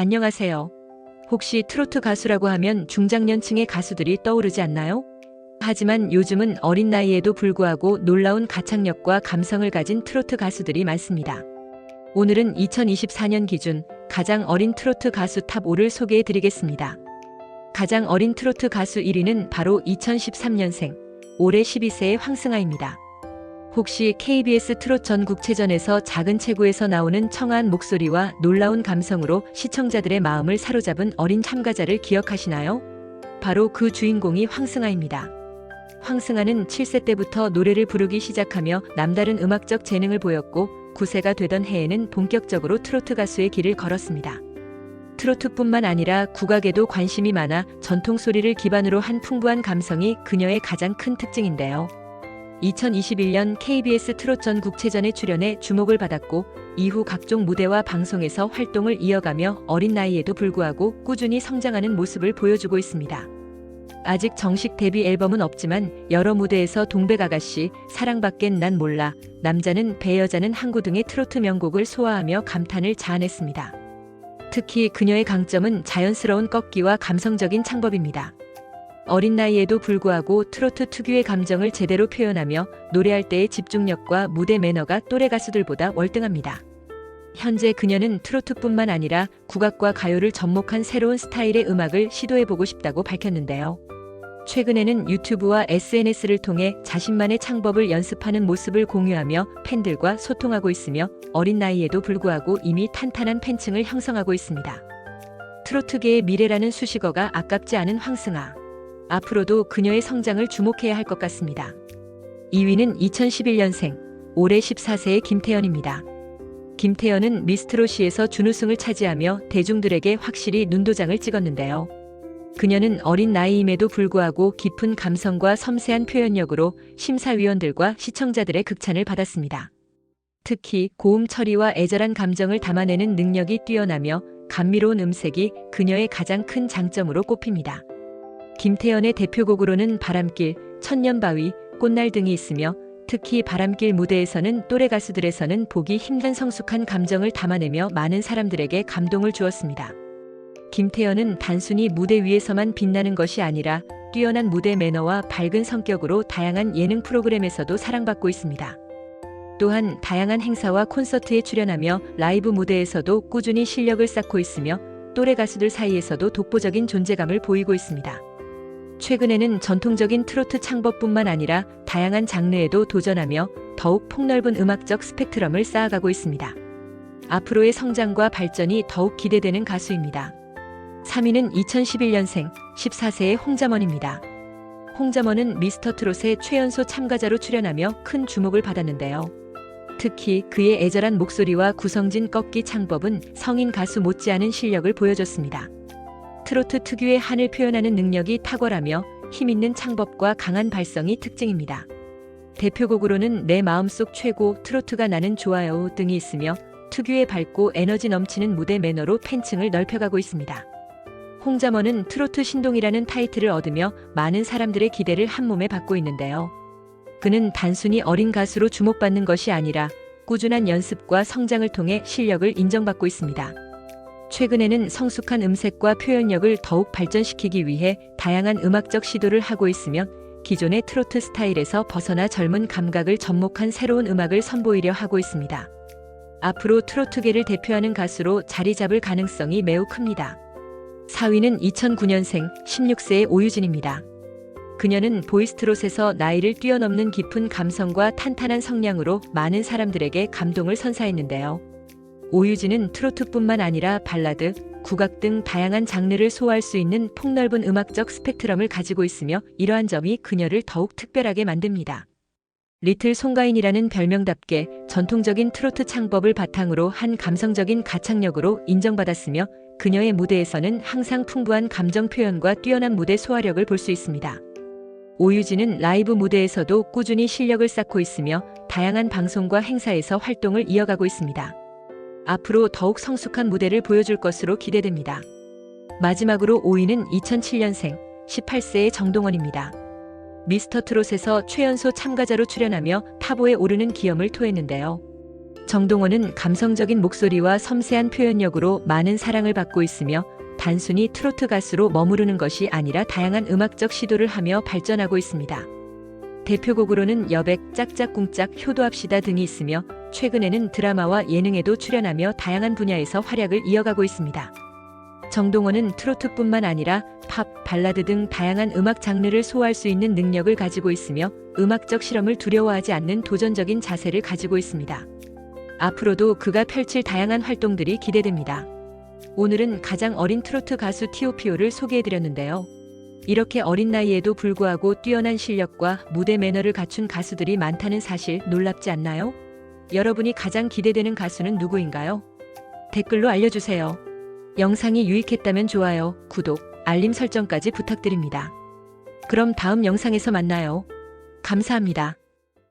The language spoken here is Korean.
안녕하세요. 혹시 트로트 가수라고 하면 중장년층의 가수들이 떠오르지 않나요? 하지만 요즘은 어린 나이에도 불구하고 놀라운 가창력과 감성을 가진 트로트 가수들이 많습니다. 오늘은 2024년 기준 가장 어린 트로트 가수 탑 5를 소개해 드리겠습니다. 가장 어린 트로트 가수 1위는 바로 2013년생, 올해 12세의 황승아입니다. 혹시 KBS 트롯 전국체전에서 작은 체구에서 나오는 청아한 목소리와 놀라운 감성으로 시청자들의 마음을 사로잡은 어린 참가자를 기억하시나요? 바로 그 주인공이 황승아입니다. 황승아는 7세 때부터 노래를 부르기 시작하며 남다른 음악적 재능을 보였고 9세가 되던 해에는 본격적으로 트로트 가수의 길을 걸었습니다. 트로트뿐만 아니라 국악에도 관심이 많아 전통 소리를 기반으로 한 풍부한 감성이 그녀의 가장 큰 특징인데요. 2021년 KBS 트롯 전 국체전에 출연해 주목을 받았고 이후 각종 무대와 방송에서 활동을 이어가며 어린 나이에도 불구하고 꾸준히 성장하는 모습을 보여주고 있습니다. 아직 정식 데뷔 앨범은 없지만 여러 무대에서 동백아가씨, 사랑받겐 난 몰라, 남자는 배 여자는 항구 등의 트로트 명곡을 소화하며 감탄을 자아냈습니다. 특히 그녀의 강점은 자연스러운 꺾기와 감성적인 창법입니다. 어린 나이에도 불구하고 트로트 특유의 감정을 제대로 표현하며 노래할 때의 집중력과 무대 매너가 또래 가수들보다 월등합니다. 현재 그녀는 트로트뿐만 아니라 국악과 가요를 접목한 새로운 스타일의 음악을 시도해보고 싶다고 밝혔는데요. 최근에는 유튜브와 SNS를 통해 자신만의 창법을 연습하는 모습을 공유하며 팬들과 소통하고 있으며 어린 나이에도 불구하고 이미 탄탄한 팬층을 형성하고 있습니다. 트로트계의 미래라는 수식어가 아깝지 않은 황승아. 앞으로도 그녀의 성장을 주목해야 할 것 같습니다. 2위는 2011년생, 올해 14세의 김태연입니다. 김태연은 미스트롯시에서 준우승을 차지하며 대중들에게 확실히 눈도장을 찍었는데요. 그녀는 어린 나이임에도 불구하고 깊은 감성과 섬세한 표현력으로 심사위원들과 시청자들의 극찬을 받았습니다. 특히 고음 처리와 애절한 감정을 담아내는 능력이 뛰어나며 감미로운 음색이 그녀의 가장 큰 장점으로 꼽힙니다. 김태연의 대표곡으로는 바람길, 천년바위, 꽃날 등이 있으며 특히 바람길 무대에서는 또래 가수들에서는 보기 힘든 성숙한 감정을 담아내며 많은 사람들에게 감동을 주었습니다. 김태연은 단순히 무대 위에서만 빛나는 것이 아니라 뛰어난 무대 매너와 밝은 성격으로 다양한 예능 프로그램에서도 사랑받고 있습니다. 또한 다양한 행사와 콘서트에 출연하며 라이브 무대에서도 꾸준히 실력을 쌓고 있으며 또래 가수들 사이에서도 독보적인 존재감을 보이고 있습니다. 최근에는 전통적인 트로트 창법뿐만 아니라 다양한 장르에도 도전하며 더욱 폭넓은 음악적 스펙트럼을 쌓아가고 있습니다. 앞으로의 성장과 발전이 더욱 기대되는 가수입니다. 3위는 2011년생 14세의 홍자먼입니다. 홍자먼은 미스터 트롯의 최연소 참가자로 출연하며 큰 주목을 받았는데요. 특히 그의 애절한 목소리와 구성진 꺾기 창법은 성인 가수 못지않은 실력을 보여줬습니다. 트로트 특유의 한을 표현하는 능력이 탁월하며 힘있는 창법과 강한 발성이 특징입니다. 대표곡으로는 내 마음속 최고, 트로트가 나는 좋아요 등이 있으며 특유의 밝고 에너지 넘치는 무대 매너로 팬층을 넓혀가고 있습니다. 홍자먼은 트로트 신동이라는 타이틀을 얻으며 많은 사람들의 기대를 한몸에 받고 있는데요. 그는 단순히 어린 가수로 주목받는 것이 아니라 꾸준한 연습과 성장을 통해 실력을 인정받고 있습니다. 최근에는 성숙한 음색과 표현력을 더욱 발전시키기 위해 다양한 음악적 시도를 하고 있으며 기존의 트로트 스타일에서 벗어나 젊은 감각을 접목한 새로운 음악을 선보이려 하고 있습니다. 앞으로 트로트계를 대표하는 가수로 자리 잡을 가능성이 매우 큽니다. 4위는 2009년생 16세의 오유진입니다. 그녀는 보이스트롯에서 나이를 뛰어넘는 깊은 감성과 탄탄한 성량으로 많은 사람들에게 감동을 선사했는데요. 오유진은 트로트뿐만 아니라 발라드, 국악 등 다양한 장르를 소화할 수 있는 폭넓은 음악적 스펙트럼을 가지고 있으며 이러한 점이 그녀를 더욱 특별하게 만듭니다. 리틀 송가인이라는 별명답게 전통적인 트로트 창법을 바탕으로 한 감성적인 가창력으로 인정받았으며 그녀의 무대에서는 항상 풍부한 감정 표현과 뛰어난 무대 소화력을 볼 수 있습니다. 오유진은 라이브 무대에서도 꾸준히 실력을 쌓고 있으며 다양한 방송과 행사에서 활동을 이어가고 있습니다. 앞으로 더욱 성숙한 무대를 보여줄 것으로 기대됩니다. 마지막으로 5위는 2007년생 18세의 정동원입니다. 미스터 트롯에서 최연소 참가자로 출연하며 탑5에 오르는 기염을 토했는데요. 정동원은 감성적인 목소리와 섬세한 표현력으로 많은 사랑을 받고 있으며 단순히 트로트 가수로 머무르는 것이 아니라 다양한 음악적 시도를 하며 발전하고 있습니다. 대표곡으로는 여백, 짝짝꿍짝, 효도합시다 등이 있으며 최근에는 드라마와 예능에도 출연하며 다양한 분야에서 활약을 이어가고 있습니다. 정동원은 트로트뿐만 아니라 팝, 발라드 등 다양한 음악 장르를 소화할 수 있는 능력을 가지고 있으며 음악적 실험을 두려워하지 않는 도전적인 자세를 가지고 있습니다. 앞으로도 그가 펼칠 다양한 활동들이 기대됩니다. 오늘은 가장 어린 트로트 가수 티오피오를 소개해드렸는데요. 이렇게 어린 나이에도 불구하고 뛰어난 실력과 무대 매너를 갖춘 가수들이 많다는 사실 놀랍지 않나요? 여러분이 가장 기대되는 가수는 누구인가요? 댓글로 알려주세요. 영상이 유익했다면 좋아요, 구독, 알림 설정까지 부탁드립니다. 그럼 다음 영상에서 만나요. 감사합니다.